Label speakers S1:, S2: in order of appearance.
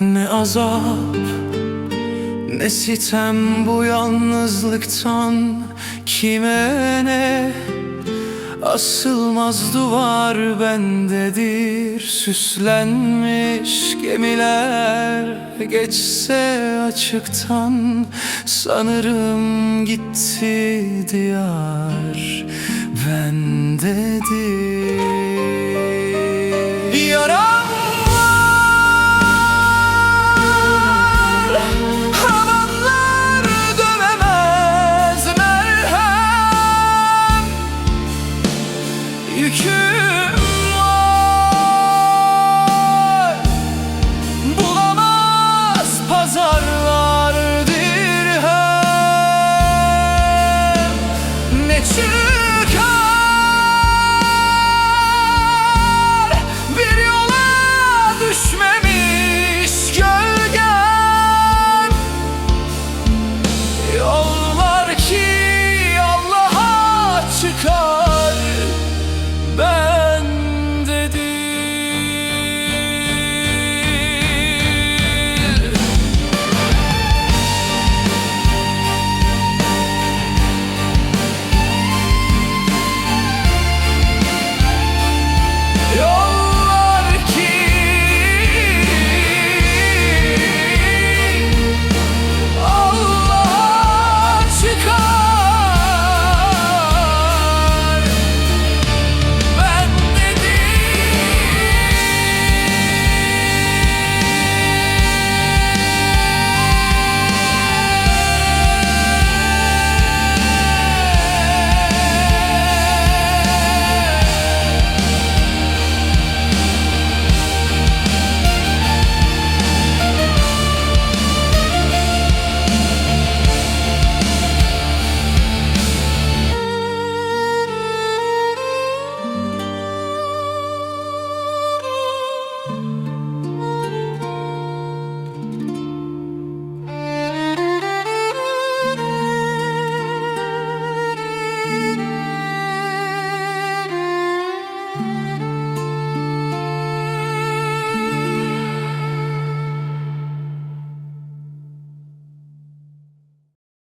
S1: Ne azap ne sitem bu yalnızlıktan. Kime ne Asılmaz duvar bendedir. Süslenmiş gemiler Geçse açıktan. Sanırım gitti diyar Bendedir yüküm